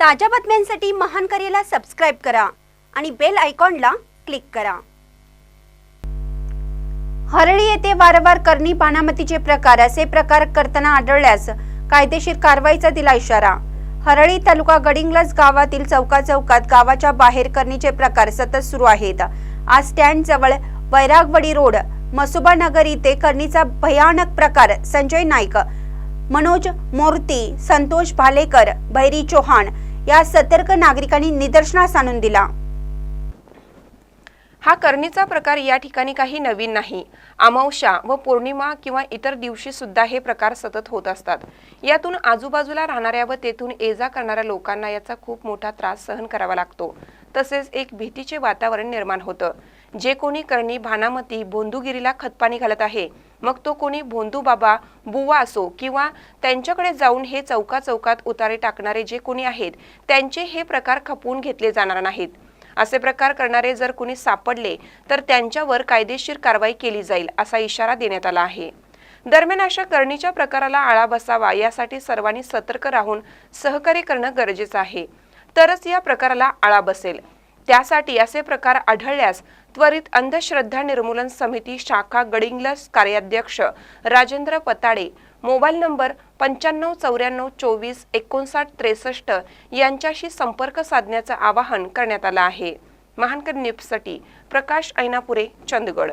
ताज्या बातम्यांसाठी महान करेला सबस्क्राईब करा आणि बेल आयकॉनला क्लिक करा. हरळी येथे वारंवार करणी बाणामतीचे प्रकार असे प्रकार करताना आढळल्यास कायदेशीर कारवाईचा दिला इशारा. हरळी तालुका गडिंगलज गावातील चौका चौकात गावाच्या बाहेर करणीचे प्रकार सतत सुरू आहेत. आज स्टँड जवळ वैरागवडी रोड मसुबा नगर इथे करणीचा भयानक प्रकार संजय नाईक मनोज मोर्ती संतोष भालेकर भैरी चौहान या सतर्क नागरिकांनी निदर्शनास आणून दिला. हा करणीचा प्रकार या ठिकाणी काही नवीन नाही. अमावशा व पौर्णिमा किंवा इतर दिवशी सुद्धा हे प्रकार सतत होत असतात. यातून आजूबाजूला राहणाऱ्या व तेथून ये जा करणाऱ्या लोकांना याचा खूप मोठा त्रास सहन करावा लागतो. तसेच एक भीतीचे वातावरण निर्माण होतं. जे कोणी करणी भानामती भोंदूगिरीला खतपाणी घालत आहे मग तो कोणी भोंदू बाबा बुवा असो किंवा त्यांच्याकडे जाऊन हे चौका चौकात उतारे टाकणारे जे कोणी आहेत त्यांचे हे प्रकार खपवून घेतले जाणार नाहीत. असे प्रकार करणारे जर कुणी सापडले तर त्यांच्यावर कायदेशीर कारवाई केली जाईल असा इशारा देण्यात आला आहे. दरम्यान अशा करणीच्या प्रकाराला आळा बसावा यासाठी सर्वांनी सतर्क राहून सहकार्य करणं गरजेचं आहे. तरच या प्रकाराला आळा बसेल. त्यासाठी असे प्रकार आढळल्यास त्वरित अंधश्रद्धा निर्मूलन समिती शाखा गडिंग्लस कार्याध्यक्ष राजेंद्र पताडे मोबाईल नंबर पंच्याण्णव चौऱ्याण्णव चोवीस एकोणसाठ त्रेसष्ट यांच्याशी संपर्क साधण्याचं आवाहन करण्यात आलं आहे. महानकर न्यूजसाठी प्रकाश ऐनापुरे चंदगड.